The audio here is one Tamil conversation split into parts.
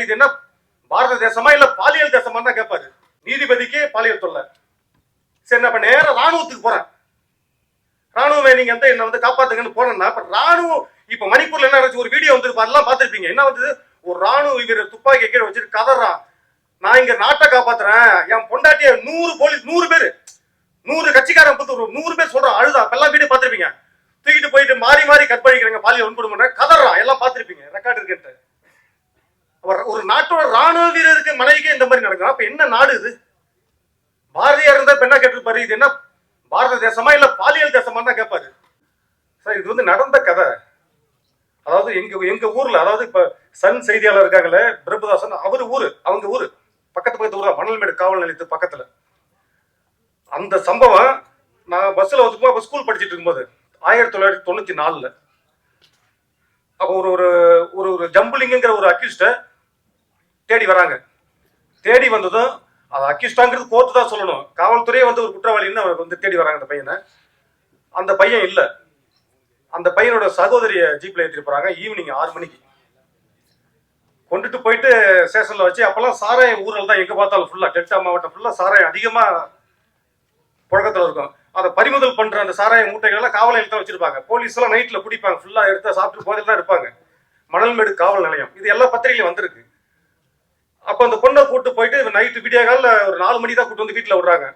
பாரு இது என்ன பாரத தேசமா இல்ல பாலியல் தேசமா தான் கேட்பாரு நீதிபதிக்கு பாலியல் தொல்லை. சரி நான் இப்ப நேரா ராணுவத்துக்கு போறேன். ராணுவமே நீங்க வந்து என்ன வந்து காப்பாத்துங்கன்னு போனேன்னா இப்ப ராணுவம் இப்ப மணிப்பூர்ல என்ன நடந்துச்சு? ஒரு வீடியோ வந்து அதெல்லாம் பாத்துருப்பீங்க என்ன வந்தது? ஒரு ராணுவ வீரர் துப்பாக்கி கீழே வச்சுட்டு கதறான். நான் இங்க நாட்டை காப்பாத்துறேன். என் பொண்டாட்டிய நூறு போலீஸ் நூறு பேர் நூறு கட்சிக்காரன் பத்து ஒரு நூறு பேர் சொல்றான் அழுதா எல்லாம் வீடியோ பார்த்திருப்பீங்க. தூக்கிட்டு போயிட்டு மாறி மாறி கற்பழிக்கிறாங்க பாலியல் வன்புடுமை கதறான். எல்லாம் பார்த்திருப்பீங்க. ரெக்கார்டு இருக்குன்ட்டு. அவர் ஒரு நாட்டோட ராணுவ வீரருக்கு மனைவிக்கு இந்த மாதிரி நடக்கும் அப்ப என்ன நாடு இது? பாரதியார் இருந்தா பெண்ணா கேட்டிருப்பாரு? இது என்ன பாரத தேசமா இல்ல பாலியல் தேசமா தான் கேட்பாரு. சார் இது வந்து நடந்த கதை. அதாவது எங்க எங்க ஊர்ல அதாவது இப்ப சன் செய்தியாளர் இருக்காங்கல்ல பிரபுதாசன் அவர் ஊரு அவங்க ஊரு. பக்கத்து பக்கத்து ஊர் தான் மணல்மேடு காவல் நிலையத்து பக்கத்துல. அந்த சம்பவம் நான் பஸ்ல வந்து அப்ப ஸ்கூல் படிச்சுட்டு இருக்கும்போது ஆயிரத்தி தொள்ளாயிரத்தி தொண்ணூத்தி நாலுல. அப்போ ஒரு ஒரு ஒரு ஒரு ஜம்புலிங்கிற ஒரு அக்யூஸ்ட தேடி வராங்க. தேடி வந்ததும் அது அக்யூஸ்டாங்கிறது கோர்த்து தான் சொல்லணும். காவல்துறையே வந்து ஒரு குற்றவாளின்னு அவர் வந்து தேடி வராங்க அந்த பையனை. அந்த பையன் இல்லை. அந்த பையனோட சகோதரிய ஜீப்ல ஏற்றிட்டு போறாங்க. ஈவினிங் ஆறு மணிக்கு. கொண்டுட்டு போயிட்டு ஸ்டேஷன்ல வச்சு அப்பெல்லாம் சாராயம் ஊரல் தான் எங்க பார்த்தாலும் ஃபுல்லா டெல்டா மாவட்டம் ஃபுல்லா சாராயம் அதிகமா புழக்கத்தில் இருக்கும். அதை பறிமுதல் பண்ற அந்த சாராய மூட்டைகள் எல்லாம் காவல் நிலையத்தில் வச்சிருப்பாங்க. போலீஸ் எல்லாம் நைட்ல குடிப்பாங்க. ஃபுல்லா எடுத்து சாப்பிட்டு போதில் தான் இருப்பாங்க. மணல்மேடு காவல் நிலையம். இது எல்லா பத்திரிகையிலும் வந்திருக்கு. அப்போ அந்த பொண்ணை கூட்டு போயிட்டு நைட்டு விடிய காலில் ஒரு நாலு மணி தான் கூட்டு வந்து வீட்டில் விடுறாங்க.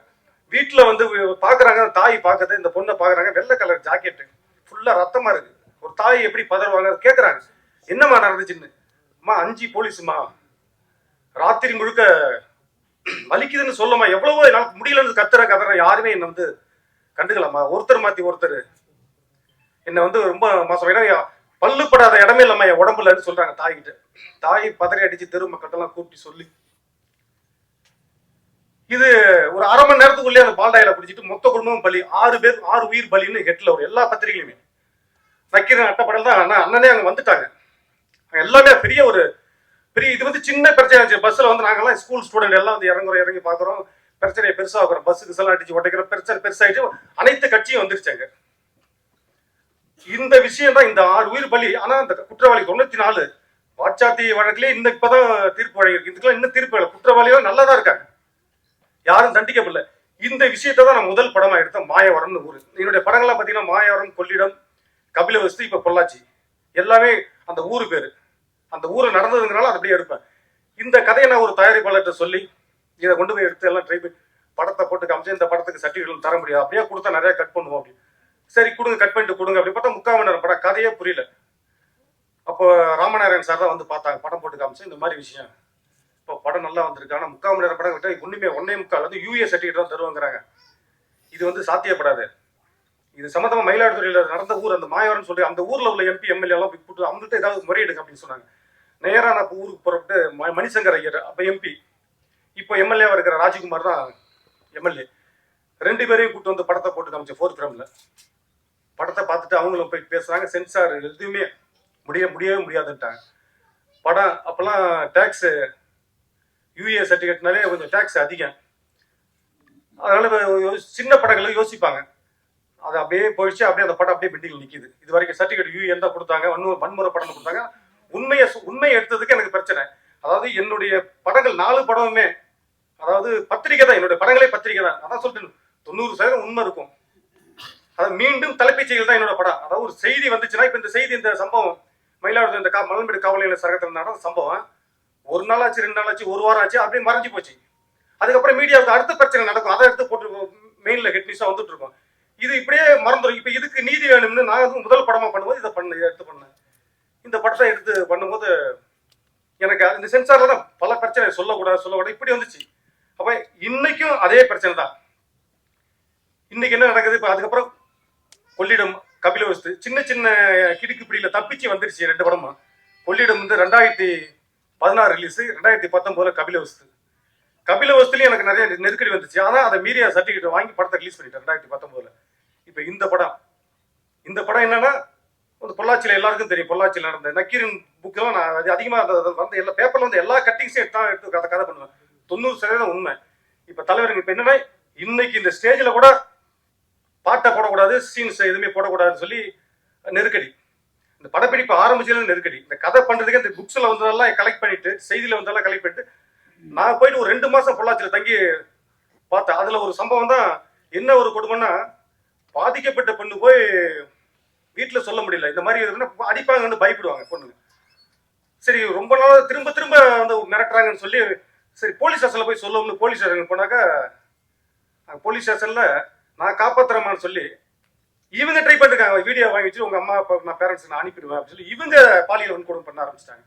வீட்டில் வந்து பார்க்குறாங்க தாய் பார்க்கறது இந்த பொண்ணை பார்க்குறாங்க வெள்ளை கலர் ஜாக்கெட்டு ஃபுல்லாக ரத்தமாக இருக்கு. ஒரு தாய் எப்படி பதறுவாங்க கேட்குறாங்க என்னம்மா நடந்துச்சுன்னு? அம்மா அஞ்சு போலீஸுமா? ராத்திரி முழுக்க வலிக்குதுன்னு சொல்லுமா எவ்வளவோ என்னால் முடியலன்னு கத்துற கத்துற யாருமே என்னை வந்து கண்டுக்கலாமா ஒருத்தர் மாற்றி ஒருத்தர். என்னை வந்து ரொம்ப மோசம். ஏன்னா பல்லுப்படாத இடமே இல்லாம என் உடம்புலன்னு சொல்றாங்க தாய்கிட்ட. தாய் பதறி அடிச்சு தெரு மக்கள்கிட்டலாம் கூப்பிட்டு சொல்லி. இது ஒரு அரை மணி நேரத்துக்குள்ளே அந்த பால்டாயில குடிச்சிட்டு மொத்த குடும்பமும் பலி. ஆறு பேர் ஆறு உயிர் பலின்னு ஹெட்ல ஒரு எல்லா பத்திரிகையிலுமே. நக்கீரன் அட்டப்படல் தான் அண்ணா அண்ணனே அங்க வந்துட்டாங்க. எல்லாமே பெரிய ஒரு பெரிய இது வந்து சின்ன பிரச்சனை இருந்துச்சு பஸ்ல வந்து நாங்கெல்லாம் ஸ்கூல் ஸ்டூடெண்ட் எல்லாம் வந்து இறங்குறோம் இறங்கி பாக்குறோம். பிரச்சனையை பெருசாக பஸ்ஸுக்கு எல்லாம் அடிச்சு உடைக்கிறோம் பிரச்சனை பெருசாகிட்டு அனைத்து கட்சியும் வந்துருச்சாங்க இந்த விஷயம் தான் இந்த ஆறு உயிர் பலி. ஆனா அந்த குற்றவாளி தொண்ணூத்தி நாலு வாட்சாத்தி வழக்கிலே இந்த இப்பதான் தீர்ப்பு வழங்கியிருக்கு. இதுக்கெல்லாம் இன்னும் தீர்ப்பு இல்லை. குற்றவாளிகள் நல்லா தான் இருக்காங்க. யாரும் தண்டிக்கப்படல. இந்த விஷயத்தை தான் நான் முதல் படமா எடுத்தேன் மாயவரம்னு ஊரு. என்னுடைய படங்கள்லாம் பாத்தீங்கன்னா மாயவரம் கொள்ளிடம் கபிலவஸ்து இப்ப பொள்ளாச்சி. எல்லாமே அந்த ஊரு பேரு. அந்த ஊரு நடந்ததுங்கிறனால அது அப்படியே எடுப்பேன். இந்த கதையை நான் ஒரு தயாரிப்பாளர்கிட்ட சொல்லி இதை கொண்டு போய் எடுத்து எல்லாம் ட்ரை பண்ணி படத்தை போட்டு காமிச்சு இந்த படத்துக்கு சர்டிஃபிகேட் தர முடியாது. அப்படியே கொடுத்தா நிறைய கட் பண்ணுவோம் அப்படின்னு. சரி கொடுங்க கட் பண்ணிட்டு கொடுங்க அப்படி பார்த்தா முக்கால் மணி நேரம் படம் கதையே புரியல. அப்போ ராமநாராயண் சார் தான் வந்து பார்த்தாங்க படம் போட்டு காமிச்சு இந்த மாதிரி விஷயம். இப்போ படம் நல்லா வந்திருக்கு. ஆனால் முக்கால் மணி நேரம் படம் விட்டால் ஒன்றுமே ஒன்னே முக்கால் வந்து யூஏ சர்டிஃபிகேட் தான் தருவாங்கிறாங்க. இது வந்து சாத்தியப்படாது. இது சம்மந்தமாக மயிலாடுதுறையில் நடந்த ஊர் அந்த மாயவரம்னு சொல்லி அந்த ஊரில் உள்ள எம்பி எம்எல்ஏ எல்லாம் போய் கூட்டு அவங்கள்ட்ட ஏதாவது முறையிடுங்க அப்படின்னு சொன்னாங்க. நேராக நான் இப்போ ஊருக்கு புறப்பட்டு ம- மணிசங்கர் ஐயர் அப்போ எம்பி இப்போ எம்எல்ஏவாக இருக்கிற ராஜ்குமார் தான் எம்எல்ஏ ரெண்டு பேரையும் கூப்பிட்டு வந்து படத்தை போட்டு காமிச்சேன் ஃபோர்த் ஃபிரம்ல படத்தை பார்த்துட்டு அவங்களும் போய் பேசுகிறாங்க சென்சார் எதுவுமே முடிய முடியவே முடியாதுன்ட்டாங்க. படம் அப்போல்லாம் டேக்ஸ் யூஏ சர்டிஃபிகேட்னாலே கொஞ்சம் டேக்ஸ் அதிகம். அதனால சின்ன படங்களை யோசிப்பாங்க. அது அப்படியே போயிடுச்சு அப்படியே அந்த படம் அப்படியே பெண்டிங் நிற்கிது இது வரைக்கும் சர்டிஃபிகேட் யூஏ தான் கொடுத்தாங்க. வன்முறை வன்முறை படம் கொடுத்தாங்க. உண்மையை உண்மையை எடுத்ததுக்கு எனக்கு பிரச்சனை. அதாவது என்னுடைய படங்கள் நாலு படமுமே அதாவது பத்திரிக்கை தான் என்னுடைய படங்களே பத்திரிக்கை தான். அதான் சொல்லிட்டு தொண்ணூறு சதவீதம் உண்மை இருக்கும். அதாவது மீண்டும் தலைப்புச் செய்திகள் தான் என்னோட படம். அதாவது ஒரு செய்தி வந்துச்சுன்னா இப்ப இந்த செய்தி இந்த சம்பவம் மயிலாடுதுறை இந்த கா மலம்பேடு காவல் சரகத்தில் நடந்த சம்பவம் ஒரு நாள் ஆச்சு ரெண்டு நாள் ஆச்சு ஒரு வாரம் ஆச்சு அப்படியே மறைஞ்சு போச்சு. அதுக்கப்புறம் மீடியாவுக்கு அடுத்த பிரச்சனை நடக்கும். அதை எடுத்து போட்டு மெயின்ல ஹெட் நியூஸா வந்துட்டு இருக்கும். இது இப்படியே மறந்துடும் இப்ப இதுக்கு நீதி வேணும்னு நான் வந்து முதல் படமா பண்ணும்போது இதை பண்ண இதை எடுத்து பண்ணேன். இந்த படத்தை எடுத்து பண்ணும்போது எனக்கு இந்த சென்சார்ல தான் பல பிரச்சனை சொல்லக்கூடாது சொல்லக்கூடாது. இப்படி வந்துச்சு. அப்ப இன்னைக்கும் அதே பிரச்சனை தான். இன்னைக்கு என்ன நடக்குது? இப்ப அதுக்கப்புறம் கொள்ளிடம் கபிலவஸ்து சின்ன சின்ன கிடுக்கு பிடியில தப்பிச்சு வந்துருச்சு ரெண்டு படமா. கொள்ளிடம் வந்து ரெண்டாயிரத்தி பதினாறு ரிலீஸ் ரெண்டாயிரத்தி பத்தொன்பதுல கபிலவஸ்து கபிலவஸ்துலயும் எனக்கு நிறைய நெருக்கடி வந்துச்சு. ஆனா அதை மீறிய சர்டிஃபிகேட் வாங்கி படத்தை ரிலீஸ் பண்ணிட்டேன் ரெண்டாயிரத்தி பத்தொன்பதுல. இப்ப இந்த படம் இந்த படம் என்னன்னா வந்து பொள்ளாச்சியில எல்லாருக்கும் தெரியும். பொள்ளாச்சியில் நடந்த நக்கீரன் புக்கெல்லாம் நான் அது அதிகமா அந்த வந்து எல்லா பேப்பர்ல வந்து எல்லா கட்டிங்ஸையும் எடுத்து எடுத்து கதை கதை பண்ணுவேன். தொண்ணூறு சதவீதம் உண்மை. இப்ப தலைவருங்க இப்ப என்னன்னா இன்னைக்கு இந்த ஸ்டேஜ்ல கூட பாட்டை போடக்கூடாது சீன்ஸ் எதுவுமே போடக்கூடாதுன்னு சொல்லி நெருக்கடி. இந்த படப்பிடிப்பு ஆரம்பிச்சதுல நெருக்கடி. இந்த கதை பண்றதுக்கு இந்த புக்ஸ்ல வந்ததெல்லாம் கலெக்ட் பண்ணிட்டு செய்தியில வந்ததெல்லாம் கலெக்ட் பண்ணிட்டு நான் போயிட்டு ஒரு ரெண்டு மாசம் பொள்ளாச்சியில தங்கி பார்த்தேன். அதுல ஒரு சம்பவம் தான் என்ன ஒரு கொடுமைன்னா பாதிக்கப்பட்ட பொண்ணு போய் வீட்டில் சொல்ல முடியல. இந்த மாதிரி இருக்குன்னா அடிப்பாங்கன்னு பயப்படுவாங்க பொண்ணுங்க. சரி ரொம்ப நாள் திரும்ப திரும்ப வந்து மிரட்டுறாங்கன்னு சொல்லி சரி போலீஸ் ஸ்டேஷன்ல போய் சொல்லணும்னு போலீஸ் ஸ்டேஷனுக்கு போனாக்கா போலீஸ் ஸ்டேஷன்ல நான் காப்பாத்துறேமான்னு சொல்லி இவங்க ட்ரை பண்ணிருக்காங்க. வீடியோ வாங்கி வச்சு உங்க அம்மா அப்பா நான் பேரண்ட்ஸ் நான் அனுப்பிடுவேன் அப்படின்னு சொல்லி இவங்க பாலியல் வன்கொடுமை பண்ண ஆரம்பிச்சிட்டாங்க.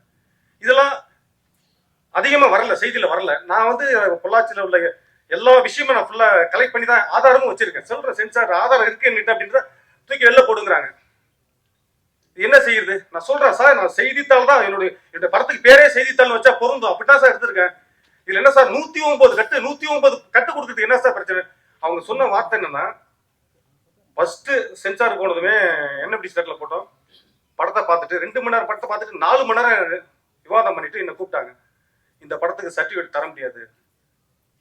இதெல்லாம் அதிகமா வரல செய்தியில வரல. நான் வந்து பொள்ளாச்சியில உள்ள எல்லா விஷயமும் நான் ஃபுல்லா கலெக்ட் பண்ணி தான் ஆதாரமும் வச்சிருக்கேன். சொல்கிறேன் சென்சார் ஆதாரம் இருக்கு என்கிட்ட அப்படின்றத தூக்கி வெளில போடுங்கிறாங்க. என்ன செய்யுது? நான் சொல்றேன் சார் நான் செய்தித்தாள் தான் என்னுடைய என்னுடைய படத்துக்கு பேரே செய்தித்தாள் வச்சா பொருந்தும். அப்படிதான் சார் எடுத்திருக்கேன். இதுல என்ன சார் நூத்தி ஒன்பது கட்டு நூத்தி ஒன்பது கட்டு கொடுக்கறதுக்கு என்ன சார் பிரச்சனை? அவங்க சொன்ன வார்த்தை என்னன்னா ஃபர்ஸ்ட் சென்சார் போனதுமே என்எப்டி ஸ்டேட்ல போட்டோம்? படத்தை பார்த்துட்டு ரெண்டு மணி நேரம் படத்தை பார்த்துட்டு நாலு மணி நேரம் விவாதம் பண்ணிட்டு என்ன கூப்பிட்டாங்க. இந்த படத்துக்கு சர்டிஃபிகேட் தர முடியாது.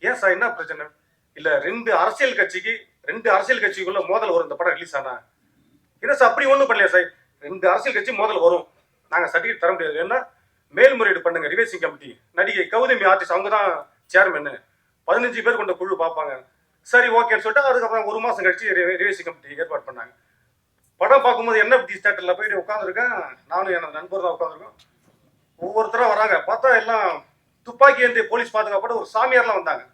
ஏன் சார் என்ன பிரச்சனை? இல்லை ரெண்டு அரசியல் கட்சிக்கு ரெண்டு அரசியல் கட்சிக்குள்ள மோதல் வரும் இந்த படம் ரிலீஸ் ஆனா. என்ன சார் அப்படி ஒன்றும் பண்ணலையா சார் ரெண்டு அரசியல் கட்சி மோதல் வரும். நாங்கள் சர்டிஃபிகேட் தர முடியாது. ஏன்னா மேல்முறையீடு பண்ணுங்க ரிவேசிங் கமிட்டி நடிகை கௌதமி ஆர்டிஸ்ட் அவங்க தான் சேர்மன் பதினஞ்சு பேர் கொண்ட குழு பார்ப்பாங்க. சரி ஓகேன்னு சொல்லிட்டு அதுக்கப்புறம் ஒரு மாதம் கழிச்சு ரிவேசிங் கமிட்டி ஏற்பாடு பண்ணாங்க. படம் பார்க்கும்போது என்ன தியேட்டர்ல போயிட்டு உட்காந்துருக்கேன் நானும் எனது நண்பர் தான் உட்காந்துருக்கோம் ஒவ்வொருத்தரும் வராங்க. பார்த்தா எல்லாம் துப்பாக்கி ஏந்தி போலீஸ் பாதுகாப்போட ஒரு சாமியார்லாம் வந்தாங்க.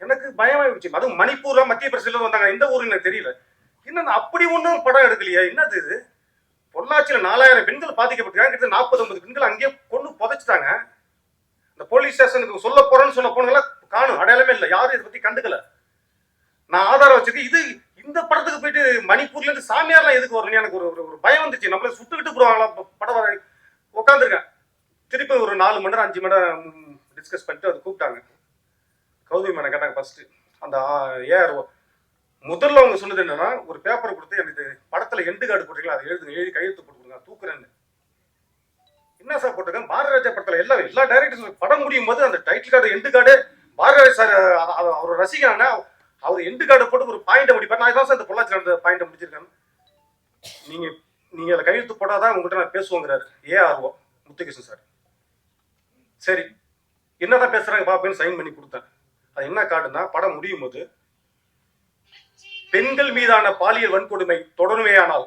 எனக்கு பயமாயிடுச்சு. அதுவும் மணிப்பூர்ல மத்திய பிரதேசத்துல வந்தாங்க. எந்த ஊரு எனக்கு தெரியல. இன்னும் அப்படி ஒன்றும் படம் எடுக்கலையா. என்னது இது? பொள்ளாச்சியில் நாலாயிரம் பெண்கள் பாதிக்கப்பட்டிருக்காங்க. கிட்ட நாற்பது ஐம்பது பெண்கள் அங்கேயே கொண்டு புதைச்சிட்டாங்க. இந்த போலீஸ் ஸ்டேஷனுக்கு சொல்ல போறேன்னு சொன்ன போனவங்களாம் காணும். அடையாளமே இல்லை. யாரும் இதை பத்தி கண்டுக்கல. நான் ஆதாரம் வச்சிருக்கேன் இது இந்த படத்துக்கு போயிட்டு மணிப்பூர்ல இருந்து சாமியார்லாம் எதுக்கு வரணும் எனக்கு ஒரு ஒரு- ஒரு பயம் வந்துச்சு. நம்மள சுட்டுக்கிட்டு போடுவாங்களா படம் வர உட்காந்துருக்கேன் திருப்பி ஒரு நாலு மணி நேரம் அஞ்சு மணி நேரம் டிஸ்கஸ் பண்ணிட்டு அது கூப்பிட்டாங்க. கௌதமி மேடம் கேட்டாங்க ஃபர்ஸ்ட் அந்த ஏஆர் முதல்ல அவங்க சொன்னது என்னன்னா ஒரு பேப்பர் கொடுத்து எனக்கு படத்துல எண்டு கார்டு போட்டீங்களா அதை எழுதுங்க எழுதி கையெழுத்து போட்டு தூக்குறேன்னு. என்ன சார் போட்டிருக்கேன்? பாரதிராஜா படத்துல எல்லா எல்லா டைரக்டர்ஸ் படம் முடியும் போது அந்த title card end card Bharathiraj sir அவர் ரசிகனான அவர் எண்டு கார்டை போட்டு ஒரு பாயிண்ட் முடிப்பார். நான் தான் சார் இந்த பொள்ளாச்சி நடந்த பாயிண்ட் முடிச்சிருக்கேன். நீங்க நீங்க அதில் கையெழுத்து போட்டாதான் உங்ககிட்ட நான் பேசுவோங்கிறாரு. ஆர்வம் முத்துகிருஷ்ணன் சார் சரி. என்னதான் பேசுறாங்க பாப்பேன்னு சைன் பண்ணி கொடுத்தேன். அது என்ன கார்டுனா படம் முடியும் போது பெண்கள் மீதான பாலியல் வன்கொடுமை தொடருமேயானால்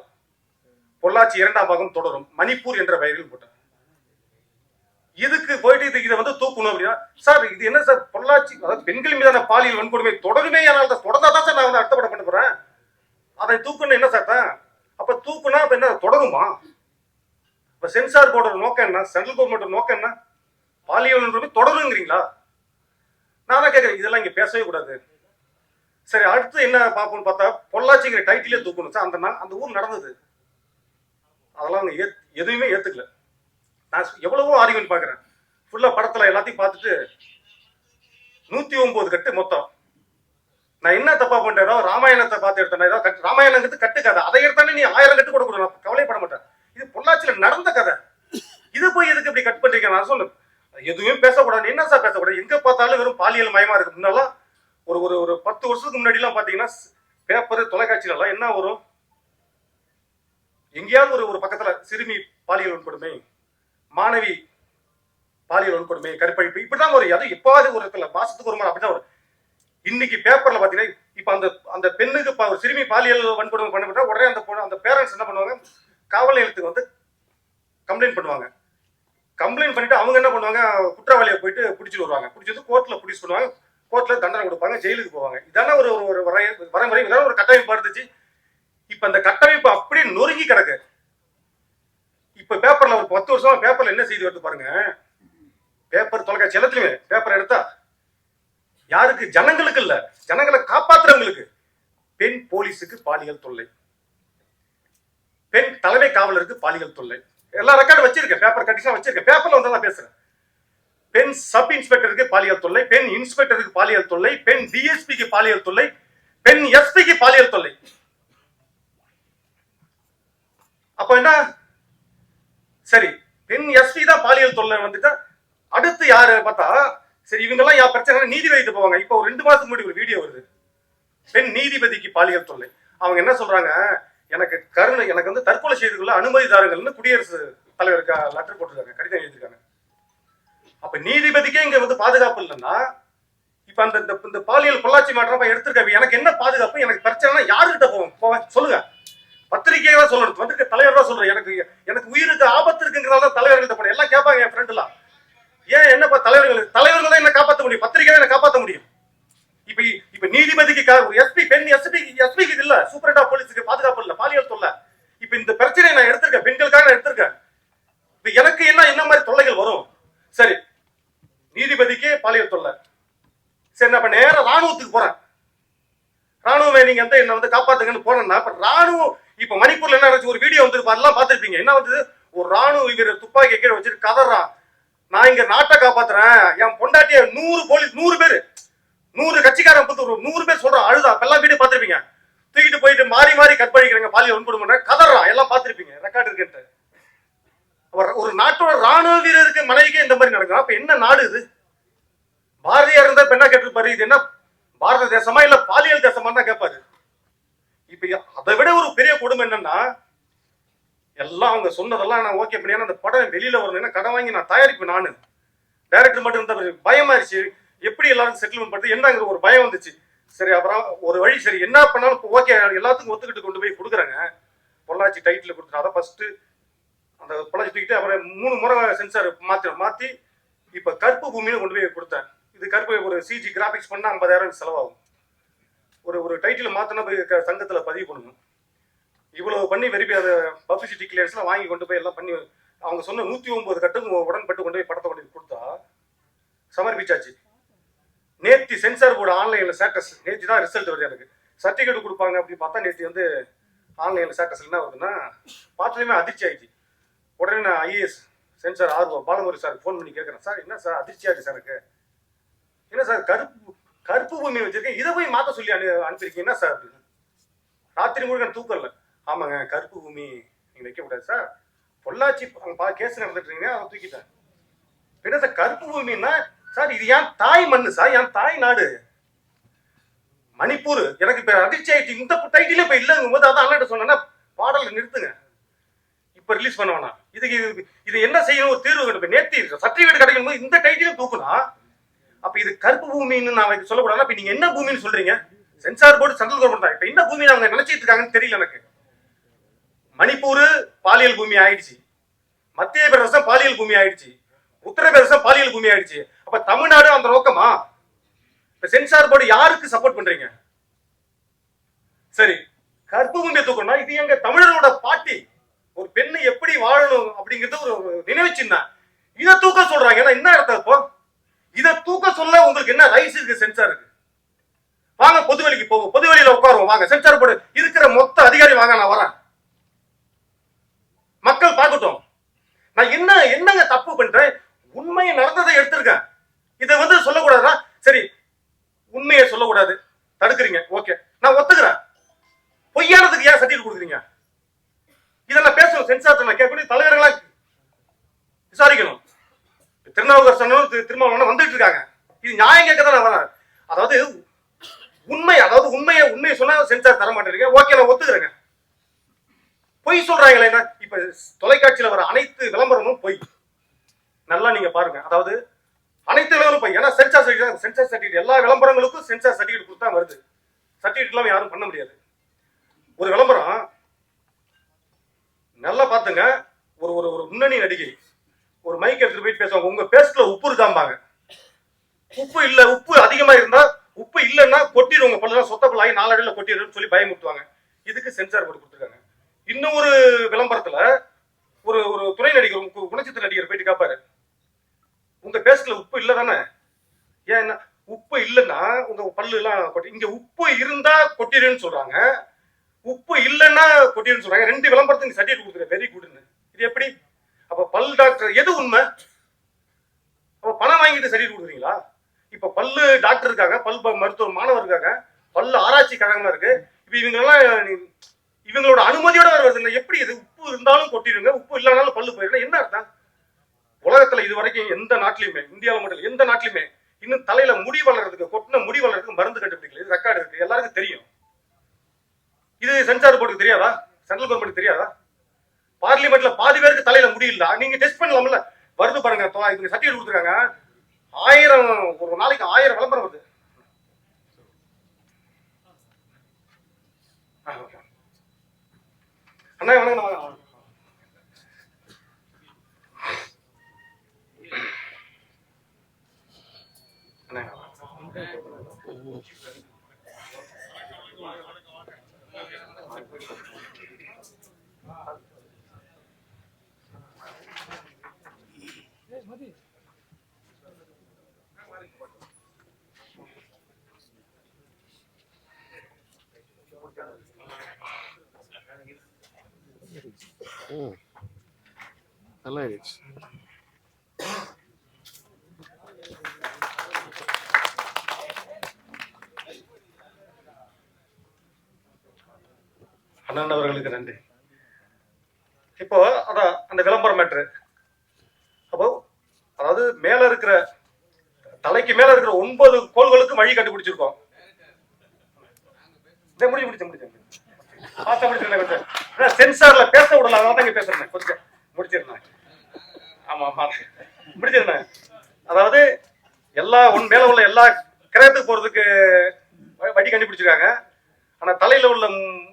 பொள்ளாச்சி இரண்டாம் பாகம் தொடரும். மணிப்பூர் என்ற பெயரில் போட்டார். இதுக்கு போயிட்டு இது இதை வந்து தூக்கணும் அப்படின்னா சார் இது என்ன சார் பொள்ளாச்சி அதாவது பெண்கள் மீதான பாலியல் வன்கொடுமை தொடருமே ஆனால் தான் தொடர்ந்தா தான் சார் நான் வந்து அடுத்த படம் பண்ண போறேன். அதை தூக்கணும் என்ன சார் தான் அப்ப தூக்குனா அப்ப என்ன தொடருமா? இப்ப சென்சார் போர்டோட நோக்கம் என்ன? சென்ட்ரல் கவர்மெண்ட் நோக்கம் என்ன? பாலியல் வன்கொடுமை தொடருங்கிறீங்களா? நான் தான் கேட்கறேன் இதெல்லாம் இங்க பேசவே கூடாது. சரி அடுத்து என்ன பார்ப்போம்னு பார்த்தா பொள்ளாச்சிங்கிற டைட்டிலே தூக்கணும் சார். அந்த அந்த ஊர் நடந்தது. அதெல்லாம் அவங்க எதுவுமே ஏத்துக்கல. நான் எவ்வளவோ ஆர்கியூமெண்ட் பார்க்குறேன். ஃபுல்லாக படத்தில் எல்லாத்தையும் பார்த்துட்டு நூற்றி ஒம்பது கட்டு மொத்தம். நான் என்ன தப்பா பண்ணிட்டேன் ராமாயணத்தை பார்த்து எடுத்தேன் ஏதாவது கட்டு ராமாயணங்கிறது கட்டு கதை. அதை எடுத்தானே நீ ஆயிரம் கட்டு கூட கொடு நான் கவலைப்பட மாட்டேன். இது பொள்ளாச்சியில் நடந்த கதை. இது போய் எதுக்கு இப்படி கட் பண்றீங்க நான் சொல்லு. எதுவுமே பேசக்கூடாது. என்ன சார் பேசக்கூடாது? எங்க பார்த்தாலும் வெறும் பாலியல் மயமா இருக்கு. முன்னெல்லாம் ஒரு ஒரு ஒரு பத்து வருஷத்துக்கு முன்னாடி எல்லாம் பாத்தீங்கன்னா பேப்பர் தொலைக்காட்சியில எல்லாம் என்ன வரும்? எங்கேயாவது ஒரு ஒரு பக்கத்துல சிறுமி பாலியல் வன்கொடுமை. மாணவி பாலியல் வன்கொடுமை கற்பழிப்பு இப்படிதான் ஒரு அது எப்பாவது ஒரு இடத்துல மாசத்துக்கு ஒரு மாதிரி அப்படிதான் ஒரு இன்னைக்கு பேப்பர்ல பாத்தீங்கன்னா இப்ப அந்த அந்த பெண்ணுக்கு ஒரு சிறுமி பாலியல் வன்கொடுமை பண்ணப்பட்டா உடனே அந்த பொண்ணு அந்த பேரண்ட்ஸ் என்ன பண்ணுவாங்க? காவல் நிலையத்துக்கு வந்து கம்ப்ளைண்ட் பண்ணுவாங்க. கம்ப்ளைண்ட் பண்ணிட்டு அவங்க என்ன பண்ணுவாங்க? குற்றவாளியை போயிட்டு பிடிச்சிட்டு வருவாங்க. பிடிச்சது கோர்ட்ல பிடிச்சி பண்ணுவாங்க. கோர்ட்ல தண்டனை கொடுப்பாங்க ஜெயிலுக்கு போவாங்க. இதான ஒரு ஒரு- வரை வரைமுறை இதான ஒரு கட்டமைப்பு இருந்துச்சு இப்ப அந்த கட்டமைப்பு அப்படியே நொறுங்கி கிடக்கு. இப்ப பேப்பர்ல ஒரு பத்து வருஷமா பேப்பர்ல என்ன செய்தி வருது பாருங்க. பேப்பர் தொலைக்காட்சி எல்லாத்துலயுமே பேப்பர் எடுத்தா யாருக்கு? ஜனங்களுக்கு இல்ல. ஜனங்களை காப்பாத்துறவங்களுக்கு. பெண் போலீஸுக்கு பாலியல் தொல்லை. பெண் தலைமை காவலருக்கு பாலியல் தொல்லை. எல்லா ரெக்கார்டும் வச்சிருக்கேன். பேப்பர் கண்டிஷன் வச்சிருக்கேன். பேப்பர்ல வந்து தான் பேசுறேன். பெண் சப் இன்ஸ்பெக்டருக்கு பாலியல் தொல்லை. பெண் இன்ஸ்பெக்டருக்கு பாலியல் தொல்லை. பெண் டிஎஸ்பிக்கு பாலியல் தொல்லை. பெண் எஸ்பிக்கு பாலியல் தொல்லை. அப்ப என்ன? சரி பெண் எஸ்பி தான் பாலியல் தொல்லை வந்துட்டா அடுத்து யாரு பார்த்தா சரி இவங்க எல்லாம் யா பிரச்சனை நீதிபதிக்கு போவாங்க. இப்போ ஒரு ரெண்டு மாசத்துக்கு முன்னாடி ஒரு வீடியோ வருது. பெண் நீதிபதிக்கு பாலியல் தொல்லை. அவங்க என்ன சொல்றாங்க? எனக்கு கருணை எனக்கு வந்து தற்கொலை செய்து கொள்ள அனுமதி தாருங்கள்னு குடியரசு தலைவருக்கு லெட்டர் போட்டிருக்காங்க கடிதம் எழுதியிருக்காங்க. அப்ப நீதிபதிக்கே இங்க வந்து பாதுகாப்பு இல்லைன்னா இப்ப அந்த இந்த- இந்த பாலியல் பொள்ளாச்சி மாற்றம் எடுத்திருக்க எனக்கு என்ன பாதுகாப்பு? எனக்கு பிரச்சனைனா யாருகிட்ட போவோம்? போவேன் சொல்லுங்க. பத்திரிகையா சொல்லணும். வந்திருக்க தலைவர் தான் சொல்றேன் எனக்கு எனக்கு உயிருக்கு ஆபத்து இருக்குங்கிறதால தான் தலைவர்கள்ட்ட போனேன் எல்லாம் கேட்பாங்க என் ஃப்ரெண்ட்லாம் ஏன் என்னப்பா தலைவர்கள்? தலைவர்கள் தான் என்ன காப்பாற்ற முடியும். பத்திரிகை தான் என்ன காப்பாற்ற முடியும். இப்ப இப்ப நீதிபதிக்கு ஒரு எஸ்பி பெண் எஸ்பி எஸ்பிக்கு இல்ல. சூப்பரண்டா போலீஸுக்கு பாதுகாப்பு இல்ல. பாலியல் தொல்லை. இப்ப இந்த பிரச்சனையை நான் எடுத்திருக்கேன். பெண்களுக்காக நான் எடுத்திருக்கேன். இப்ப எனக்கு என்ன என்ன மாதிரி தொல்லைகள் வரும்? சரி. நீதிபதிக்கே பாலியல் தொல்லை. சரி நான் இப்ப நேரா ராணுவத்துக்கு போறேன். ராணுவமே நீங்க வந்து என்ன வந்து காப்பாத்துங்கன்னு போனேன்னா இப்ப ராணுவம் இப்ப மணிப்பூர்ல என்ன நடந்துச்சு? ஒரு வீடியோ வந்து அதெல்லாம் பார்த்திருப்பீங்க. என்ன வந்தது? ஒரு ராணுவ வீரர் துப்பாக்கி கீழே வச்சுட்டு கதறான். நான் இங்க நாட்டை காப்பாத்துறேன். என் பொண்டாட்டிய நூறு போலீஸ் நூறு பேர் நூறு கட்சிக்காரன் பத்து ஒரு நூறு பேர் சொல்றான் அழுதா எல்லாம் வீடியோ பாத்திருப்பீங்க தூக்கிட்டு போயிட்டு மாறி மாறி கற்பழிக்கிறாங்க பாலியல் வன்புடுமை கதறான். எல்லாம் பாத்திருப்பீங்க ரெக்கார்டு இருக்குன்ட்டு. ஒரு- ஒரு நாட்டோட ராணுவ வீரருக்கு மனைவிக்கு இந்த மாதிரி நடக்கும் அப்ப என்ன நாடு இது? பாரதியார் இருந்தா பெண்ணா என்ன கேட்டிருப்பாரு? இது என்ன பாரத தேசமா இல்ல பாலியல் தேசமா தான் கேட்பாரு இப்ப அதை விட ஒரு பெரிய கொடுமை என்னன்னா எல்லாம் அவங்க சொன்னதெல்லாம் நான் ஓகே பண்ணி அந்த படம் வெளியில வரணும். ஏன்னா கடன் வாங்கி நான் தயாரிப்பு நானு. டைரக்டர் மட்டும் இருந்தா பயமாயிருச்சு. எப்படி எல்லாரும் செட்டில்மெண்ட் பண்ணுறது என்னங்கிற ஒரு பயம் வந்துச்சு. சரி அப்புறம் ஒரு வழி சரி என்ன பண்ணாலும் ஓகே எல்லாத்துக்கும் ஒத்துக்கிட்டு கொண்டு போய் கொடுக்குறாங்க. பொள்ளாச்சி டைட்டில் கொடுத்துட்டு அதை ஃபர்ஸ்ட் அந்த பொள்ளாச்சி தூக்கிட்டு அப்புறம் மூணு முறை சென்சார் மாத்தி மாத்தி இப்ப கருப்பு பூமின்னு கொண்டு போய் கொடுத்தேன். இது கருப்பு ஒரு சிஜி கிராபிக்ஸ் பண்ணா ஐம்பதாயிரம் செலவாகும். ஒரு ஒரு டைட்டில் மாற்றினா போய் சங்கத்தில் பதிவு பண்ணணும். இவ்வளோ பண்ணி வெறுப்பி அதை பப்ளிசிட்டி கிளியர்ஸ்லாம் வாங்கி கொண்டு போய் எல்லாம் பண்ணி அவங்க சொன்ன நூற்றி ஒம்பது கட்டுக்கு உடன்பட்டு கொண்டு போய் படத்தை கொண்டு கொடுத்தா சமர்ப்பிச்சாச்சு. நேத்தி சென்சார் போர்டு ஆன்லைனில் ஸ்டேட்டஸ் நேத்தி தான் ரிசல்ட் வருது எனக்கு. சர்டிஃபிகேட் கொடுப்பாங்க அப்படின்னு பார்த்தா நேத்தி வந்து ஆன்லைனில் ஸ்டேட்டஸ் என்ன வருதுன்னா பார்த்ததுமே அதிர்ச்சி ஆயிடுச்சு. உடனே நான் ஐஏஎஸ் சென்சார் ஆர்வம் பாலமுருகி சார் ஃபோன் பண்ணி கேட்குறேன். சார் என்ன சார் அதிர்ச்சி ஆகிடுச்சு சார் எனக்கு என்ன சார் கருப்பு கருப்பு பூமி வச்சிருக்கேன். இதை போய் மாற்ற சொல்லி அனு அனுப்பியிருக்கீங்க. என்ன சார் அப்படின்னு ராத்திரி முழுக்க தூக்கல தூக்கம் இல்லை ஆமாங்க கருப்பு பூமி நீங்கள் வைக்கக்கூடாது சார். பொள்ளாச்சி அங்கே பா கேஸ் நடந்துட்டு இருக்கீங்க அதை தூக்கிட்டேன். பின்ன சார் கருப்பு பூமின்னா சார் இது ஏன் தாய் மண்ணு சார். என் தாய் நாடு. மணிப்பூர். எனக்கு இப்ப அதிர்ச்சி ஆயிடுச்சு இந்த டைட்டிலே இப்ப இல்லைங்கும் போது அதான் அண்ணன் சொன்னா பாடலை நிறுத்துங்க. இப்ப ரிலீஸ் பண்ண வேணாம். இதுக்கு இது- இது என்ன செய்யணும் தீர்வு கண்டு நேர்த்தி சர்டிபிகேட் கிடைக்கும் போது இந்த டைட்டிலும் தூக்கணும் அப்ப இது கருப்பு பூமின்னு நான் இது சொல்லக்கூடாது அப்ப நீங்க என்ன பூமின்னு சொல்றீங்க? சென்சார் போர்டு சென்ட்ரல் கவர்மெண்ட் தான். இப்ப என்ன பூமி அவங்க நினைச்சிட்டு இருக்காங்கன்னு தெரியல எனக்கு. மணிப்பூர் பாலியல் பூமி ஆயிடுச்சு. மத்திய பிரதேசம் பாலியல் பூமி ஆயிடுச்சு. உத்தரப்பிரதேசம் பாலியல் பூமி ஆயிடுச்சு. அப்ப தமிழ்நாடு அந்த நோக்கமா? இப்ப சென்சார் போர்டு யாருக்கு சப்போர்ட் பண்றீங்க? சரி கற்பு பூமியை தூக்கணும்னா இது எங்க தமிழரோட பாட்டி. ஒரு பெண்ணு எப்படி வாழணும் அப்படிங்கிறது ஒரு நினைவு சின்ன இதை தூக்க சொல்றாங்க. ஏன்னா என்ன அர்த்தம் இப்போ? இதை தூக்க சொல்ல உங்களுக்கு என்ன ரைஸ் இருக்கு சென்சாருக்கு வாங்க பொதுவெளிக்கு போவோம். பொதுவெளியில உட்காருவோம். வாங்க சென்சார் போர்டு இருக்கிற மொத்த அதிகாரி வாங்க நான் வரேன். மக்கள் பார்க்கட்டும். நான் என்ன என்னங்க தப்பு பண்றேன்? உண்மையை நடந்ததை எடுத்திருக்கேன். இதை வந்து சொல்லக்கூடாதுன்னா சரி உண்மையை சொல்லக்கூடாது. தடுக்கிறீங்க. ஓகே. நான் ஒத்துக்கிறேன். பொய்யானதுக்கு ஏன் சர்டிஃபிகேட் கொடுக்குறீங்க? இதெல்லாம் நான் பேசணும் சென்சார் நான் கேட்கக்கூடிய தலைவர்களா விசாரிக்கணும். திருநாவுக்கரசனும் திருமாவளவனும் வந்துட்டு இருக்காங்க. இது நியாயம் கேட்க தான் நான் வரேன் அதாவது உண்மை அதாவது உண்மையை உண்மையை சொன்னா சென்சார் தர மாட்டேங்க ஓகே நான் ஒத்துக்கிறேங்க. பொய் சொல்றாங்களே என்ன? இப்ப தொலைக்காட்சியில வர அனைத்து விளம்பரமும் பொய். நல்லா நீங்க பாருங்க. அதாவது அனைத்து விளம்பரம் பொய். ஏன்னா சென்சார் சர்டிஃபிகேட் சென்சார் சர்டிஃபிகேட் எல்லா விளம்பரங்களுக்கும் சென்சார் சர்டிஃபிகேட் கொடுத்தா வருது. சர்டிஃபிகேட் இல்லாம யாரும் பண்ண முடியாது. ஒரு விளம்பரம் நல்லா பாத்துங்க ஒரு ஒரு ஒரு முன்னணி நடிகை. ஒரு மைக் எடுத்துட்டு போயிட்டு பேசுவாங்க. உங்க பேஸ்ட்ல உப்பு இருக்காம்பாங்க உப்பு இல்ல உப்பு அதிகமா இருந்தா உப்பு இல்லைன்னா கொட்டிடுவாங்க. பல்லாம் சொத்த பல்லாகி நாலடியில் கொட்டிடுன்னு சொல்லி பயமுறுத்துவாங்க. இதுக்கு சென்சார் போட்டு கொடுத்துருக்காங்க. இன்னொரு விளம்பரத்துல ஒரு ஒரு துணை நடிகர் குணச்சித்திர நடிகர் போயிட்டு கேட்பாரு உங்க பேஸ்ட்ல உப்பு இல்ல தானே ஏன் என்ன? உப்பு இல்லைன்னா உங்க பல்லு எல்லாம் கொட்டி இங்க உப்பு இருந்தா கொட்டிடுன்னு சொல்றாங்க. உப்பு இல்லைன்னா கொட்டிடுன்னு சொல்றாங்க. ரெண்டு விளம்பரத்துக்கு சர்டிஃபிகேட் கொடுத்துருக்க வெரி குட்னு இது எப்படி? பல் டாக்டர் எது உண்மை? அப்ப பணம் வாங்கிட்டு சரி கொடுக்குறீங்களா? இப்ப பல்லு டாக்டர் இருக்காங்க பல் மருத்துவ மாணவர் இருக்காங்க பல்லு ஆராய்ச்சி கழகமா இருக்கு. இப்ப இவங்கெல்லாம் இவங்களோட அனுமதியோட வருவது வருது இல்லை. எப்படி இது? உப்பு இருந்தாலும் கொட்டிடுங்க. உப்பு இல்லைனாலும் பல்லு போயிடுங்க. என்ன அர்த்தம்? உலகத்துல இது வரைக்கும் எந்த நாட்டிலையுமே இந்தியாவில் மட்டும் எந்த நாட்டிலுமே இன்னும் தலையில முடி வளர்றதுக்கு கொட்டின முடி வளர்றதுக்கு மருந்து கண்டுபிடிக்கல. இது ரெக்கார்டு இருக்கு. எல்லாருக்கும் தெரியும். இது சென்சார் போர்டுக்கு தெரியாதா? சென்ட்ரல் கவர்மெண்ட் தெரியாதா? பார்லிமெண்ட்ல பாதி பேருக்கு தலையில முடியல நீங்க டெஸ்ட் பண்ணலாம்ல. வருது பாருங்க தொ- இதுக்கு சர்டிஃபிகேட் கொடுத்துருக்காங்க. ஆயிரம் ஒரு நாளைக்கு ஆயிரம் விளம்பரம் வருது. ஆ, அண்ணா வணக்கம் வாங்க, வாங்க. அண்ணா ம் நல்லா ஆயிடுச்சு அண்ணன் அவர்களுக்கு நன்றி. இப்போ அதான் அந்த விளம்பரம் மேட்ரு அப்போ அதாவது மேல இருக்கிற தலைக்கு மேல இருக்கிற ஒன்பது கோள்களுக்கு வழி கண்டுபிடிச்சிருக்கோம். முடிஞ்சு முடிச்சு முடிச்சு பார்த்தா முடிச்சிருந்தேன் கொஞ்சம் சென்சார்ல பேச விடலாம் அதான் தான் இங்க பேசுறேன். கொஞ்சம் முடிச்சிருந்தேன் ஆமா ஆமா முடிச்சிருந்தேன் அதாவது எல்லா உன் மேல உள்ள எல்லா கிரகத்துக்கு போறதுக்கு வ- வழி கண்டுபிடிச்சிருக்காங்க. ஆனா தலையில உள்ள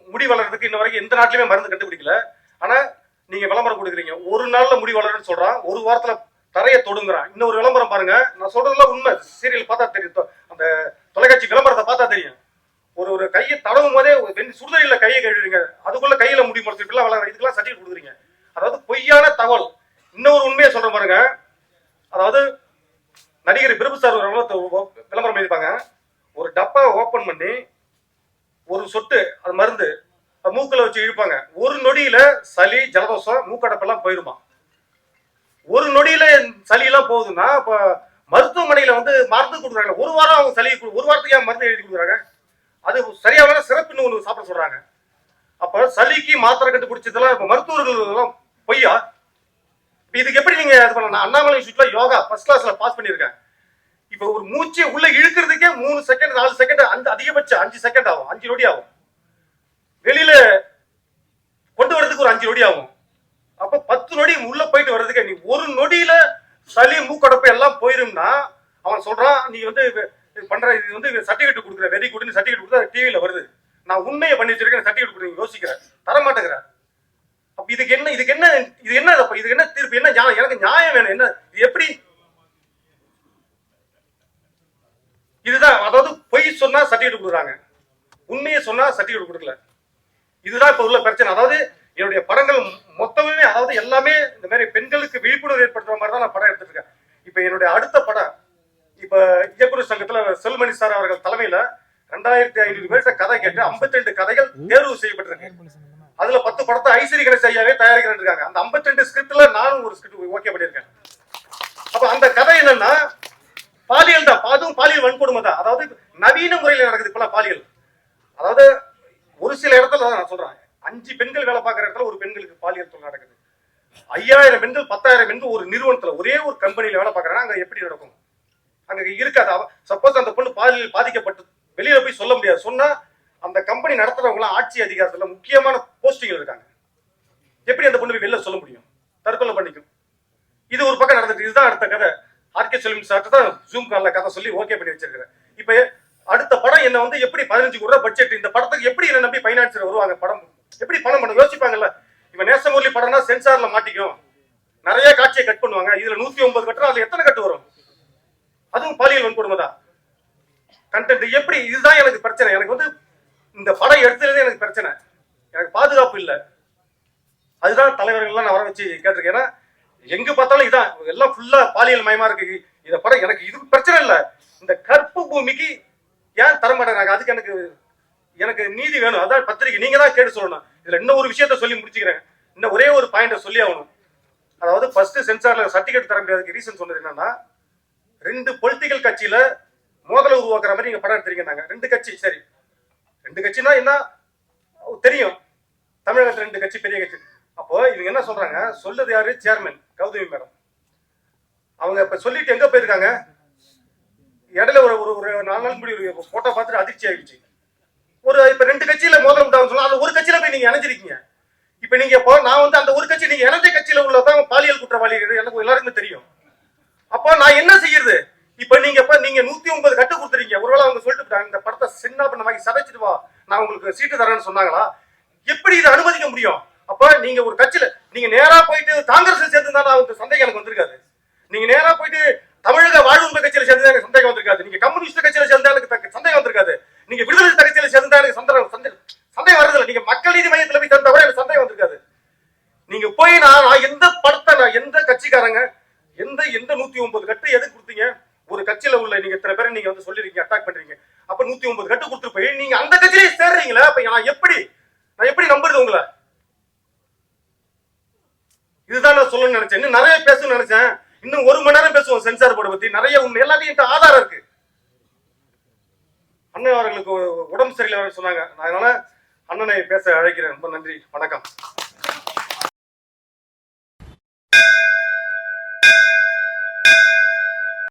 முடி வளர்றதுக்கு இன்ன வரைக்கும் எந்த நாட்டிலுமே மருந்து கண்டுபிடிக்கல. ஆனா நீங்க விளம்பரம் கொடுக்குறீங்க. ஒரு நாள்ல முடி வளரும்னு சொல்றான். ஒரு வாரத்துல தரையை தொடுங்குறான். இன்னொரு விளம்பரம் பாருங்க. நான் சொல்றதெல்லாம் உண்மை. சீரியல் பார்த்தா தெரியும். தொ- அந்த தொலைக்காட்சி விளம்பரத்தை பார்த்தா தெரியும். ஒரு ஒரு கையை தடவும் போதே ஒரு கையை கழுவிடுங்க. அதுக்குள்ள கையில முடி முளைச்சிருக்கலாம் வளர இதுக்கெல்லாம் சர்டிஃபிகேட் கொடுக்குறீங்க. அதாவது பொய்யான தகவல். இன்னொரு உண்மையை சொல்ற பாருங்க. அதாவது நடிகர் பிரபு சார் விளம்பரம் எழுதிப்பாங்க ஒரு டப்பாவை ஓபன் பண்ணி ஒரு சொட்டு அது மருந்து மூக்கில் வச்சு இழுப்பாங்க. ஒரு நொடியில சளி ஜலதோஷம் மூக்கடப்பெல்லாம் போயிருமா? ஒரு நொடியில சளி எல்லாம் போகுதுன்னா இப்ப மருத்துவமனையில வந்து மருந்து கொடுக்குறாங்க. ஒரு வாரம் அவங்க சளி கொடு- ஒரு வாரத்துக்கு ஏன் மருந்து எழுதி கொடுக்குறாங்க? அது சரியான சிறப்புன்னு ஒன்று சாப்பிட சொல்றாங்க. அப்ப சளிக்கு மாத்திரை கட்டு குடிச்சதெல்லாம் இப்ப மருத்துவர்கள் எல்லாம் பொய்யா? இதுக்கு எப்படி நீங்க இது பண்ணலாம்? அண்ணாமலை சுற்றுலா யோகா ஃபர்ஸ்ட் கிளாஸ்ல பாஸ் பண்ணியிருக்கேன். இப்போ ஒரு மூச்சு உள்ள இழுக்கிறதுக்கே மூணு செகண்ட் நாலு செகண்ட் அந்த அதிகபட்சம் அஞ்சு செகண்ட் ஆகும். அஞ்சு நொடி ஆகும். வெளியில கொண்டு வர்றதுக்கு ஒரு அஞ்சு நொடி ஆகும். அப்ப பத்து நொடி உள்ள போயிட்டு வர்றதுக்கு நீ ஒரு நொடியில சளி மூக்கடப்பு எல்லாம் போயிரும்னா அவன் சொல்றான் நீ வந்து இது பண்ற இது வந்து சர்டிஃபிகேட் கொடுக்குற வெரி குட்னு சர்டிஃபிகேட் கொடுத்தா டிவியில வருது. நான் உண்மையை பண்ணி வச்சிருக்கேன் சர்டிஃபிகேட் கொடுங்க யோசிக்கிறேன் தர மாட்டேங்கிறேன் அப்ப இதுக்கு என்ன இதுக்கு என்ன இது என்ன அப்ப இதுக்கு என்ன தீர்ப்பு? என்ன எனக்கு நியாயம் வேணும். என்ன இது எப்படி? இதுதான் அதாவது பொய் சொன்னா சர்டிபிகேட் கொடுக்குறாங்க. உண்மையை சொன்னா சர்டிபிகேட் கொடுக்கல. இதுதான் இப்ப உள்ள பிரச்சனை. அதாவது என்னுடைய படங்கள் மொத்தமே அதாவது எல்லாமே இந்த மாதிரி பெண்களுக்கு விழிப்புணர்வு ஏற்படுத்துற மாதிரி தான் நான் படம் எடுத்துட்டு இருக்கேன் இப்ப என்னுடைய அடுத்த படம் இப்ப இயக்குனர் சங்கத்துல செல்மணி சார் அவர்கள் தலைமையில ரெண்டாயிரத்தி ஐநூறு பேர்கிட்ட கதை கேட்டு 52 ரெண்டு கதைகள் தேர்வு செய்யப்பட்டிருக்கு. அதுல பத்து படத்தை ஐஸ்வரி கணேஷ் ஐயாவே தயாரிக்கிறேன் இருக்காங்க அந்த 52 ரெண்டு ஸ்கிரிப்ட்ல நானும் ஒரு ஸ்கிரிப்ட் ஓகே பண்ணியிருக்கேன். அப்ப அந்த கதை என்னன்னா பாலியல் தான். அதுவும் பாலியல் வன்கொடுமை தான். அதாவது நவீன முறையில் நடக்குது இப்பெல்லாம் பாலியல். அதாவது ஒரு சில இடத்துல தான் நான் சொல்றேன் அஞ்சு பெண்கள் வேலை பார்க்குற இடத்துல ஒரு பெண்களுக்கு பாலியல் தொழில் நடக்குது. ஐயாயிரம் பெண்கள் பத்தாயிரம் பெண்கள் ஒரு நிறுவனத்துல ஒரே ஒரு கம்பெனியில வேலை பார்க்கறாங்க அங்க எப்படி நடக்கும்? அங்க இருக்காது. சப்போஸ் அந்த பொண்ணு பாலியல் பாதிக்கப்பட்டு வெளியில போய் சொல்ல முடியாது. சொன்னா அந்த கம்பெனி நடத்துறவங்க ஆட்சி அதிகாரத்துல முக்கியமான போஸ்டிங் இருக்காங்க. எப்படி அந்த பொண்ணு போய் வெளில சொல்ல முடியும்? தற்கொலை பண்ணிக்கும். இது ஒரு பக்கம் நடந்துட்டு இதுதான் அடுத்த கதை. ஆர்கே செல்வம் சார்ட்டு தான் ஜூம் காலில் கதை சொல்லி ஓகே பண்ணி வச்சிருக்கிறேன் இப்போ அடுத்த படம் என்ன வந்து எப்படி பதினஞ்சு கோடி ரூபா பட்ஜெட் இந்த படத்துக்கு எப்படி என்ன நம்பி பைனான்சர் வருவாங்க படம்? எப்படி பணம் பண்ண யோசிப்பாங்கல்ல? இப்ப நேசமுரளி படம்னா சென்சார்ல மாட்டிக்கும். நிறைய காட்சியை கட் பண்ணுவாங்க. இதுல நூத்தி ஒன்பது கட்டுறோம் அதுல எத்தனை கட்டு வரும்? அதுவும் பாலியல் வன்கொடுமை தான் கண்டென்ட் எப்படி? இதுதான் எனக்கு பிரச்சனை. எனக்கு வந்து இந்த படம் எடுத்ததுலேயே எனக்கு பிரச்சனை. எனக்கு பாதுகாப்பு இல்லை. அதுதான் தலைவர்கள்லாம் நான் வர வச்சு கேட்டிருக்கேன். ஏன்னா எங்க பார்த்தாலும் இதான் எல்லாம் ஃபுல்லா பாலியல் மயமா இருக்கு. இதை படம் எனக்கு இது பிரச்சனை இல்லை. இந்த கற்பு பூமிக்கு ஏன் தர மாட்டேங்கிறாங்க? அதுக்கு எனக்கு எனக்கு நீதி வேணும். அதான் பத்திரிக்கை. நீங்க தான் கேட்டு சொல்லணும். இதுல இன்னும் ஒரு விஷயத்த சொல்லி முடிச்சுக்கிறேன். இன்னும் ஒரே ஒரு பாயிண்ட சொல்லி ஆகணும். அதாவது ஃபர்ஸ்ட் சென்சார்ல சர்டிபிகேட் தர முடியாதுக்கு ரீசன் சொன்னது என்னன்னா ரெண்டு பொலிட்டிக்கல் கட்சியில மோதலை உருவாக்குற மாதிரி நீங்க படம் எடுத்திருக்கீங்க ரெண்டு கட்சி சரி. ரெண்டு கட்சினா என்ன? தெரியும். தமிழகத்துல ரெண்டு கட்சி பெரிய கட்சி. அப்போ இவங்க என்ன சொல்றாங்க? சொல்றது யாரு? Chairman Gautami madam. அவங்க இப்ப சொல்லிட்டு எங்க போயிருக்காங்க? இடையில ஒரு ஒரு ஒரு நாலு நாள் முடி ஒரு போட்டோ பார்த்துட்டு அதிர்ச்சி ஆயிடுச்சு. ஒரு இப்ப ரெண்டு கட்சியில மோதல் உண்டாகும் சொன்னா அந்த ஒரு கட்சியில போய் நீங்க இணைஞ்சிருக்கீங்க. இப்ப நீங்க இப்போ நான் வந்து அந்த ஒரு கட்சி நீங்க இணைஞ்ச கட்சியில உள்ளதான் பாலியல் குற்றவாளிகள் எனக்கு எல்லாருக்குமே தெரியும். அப்போ நான் என்ன செய்யறது? இப்ப நீங்க இப்ப நீங்க நூத்தி ஒன்பது கட்டு கொடுத்துருக்கீங்க ஒருவேளை அவங்க சொல்லிட்டு இந்த படத்தை சின்ன பண்ண மாதிரி சதைச்சிட்டு வா. நான் உங்களுக்கு சீட்டு தரேன்னு சொன்னாங்களா? எப்படி இதை அனுமதிக்க முடியும்? அப்ப நீங்க ஒரு கட்சியில நீங்க நேரா போயிட்டு காங்கிரஸ் சேர்ந்து தான் சந்தேகம் எனக்கு வந்திருக்காது. நீங்க நேரா போயிட்டு தமிழக வாழ்வுரிமை கட்சியில சேர்ந்து எனக்கு சந்தேகம் வந்திருக்காது. நீங்க கம்யூனிஸ்ட் கட்சியில சேர்ந்தா எனக்கு சந்தேகம் வந்திருக்காது. நீங்க விடுதலை கட்சியில சேர்ந்தா எனக்கு சந்தேகம் சந்தேகம் சந்தேகம் வரதில்லை நீங்க மக்கள் நீதி மையத்துல போய் சேர்ந்தா கூட எனக்கு சந்தேகம் வந்திருக்காது நீங்க போய் நான் நான் எந்த படத்தை நான் எந்த கட்சிக்காரங்க எந்த எந்த நூத்தி ஒன்பது கட்டு எதுக்கு கொடுத்தீங்க ஒரு கட்சியில உள்ள நீங்க இத்தனை பேரை நீங்க வந்து சொல்லிருக்கீங்க அட்டாக் பண்றீங்க அப்ப நூத்தி ஒன்பது கட்டு கொடுத்துட்டு போய் நீங்க அந்த கட்சியிலே சேர்றீங்களா அப்ப நான் எப்படி நான் எப்படி நம்புறது உங்களை இதுதான் நான் சொல்லணும்னு நினைச்சேன் இன்னும் நிறைய பேசணும்னு நினைச்சேன் இன்னும் ஒரு மணி நேரம் பேசுவோம் பத்தி நிறைய உண்மை. எல்லாத்தையும் ஆதாரம் இருக்கு. அண்ணன் அவர்களுக்கு உடம்பு சரியில்லை சொன்னாங்க. நான் அதனால அண்ணனை பேச அழைக்கிறேன். ரொம்ப நன்றி. வணக்கம்.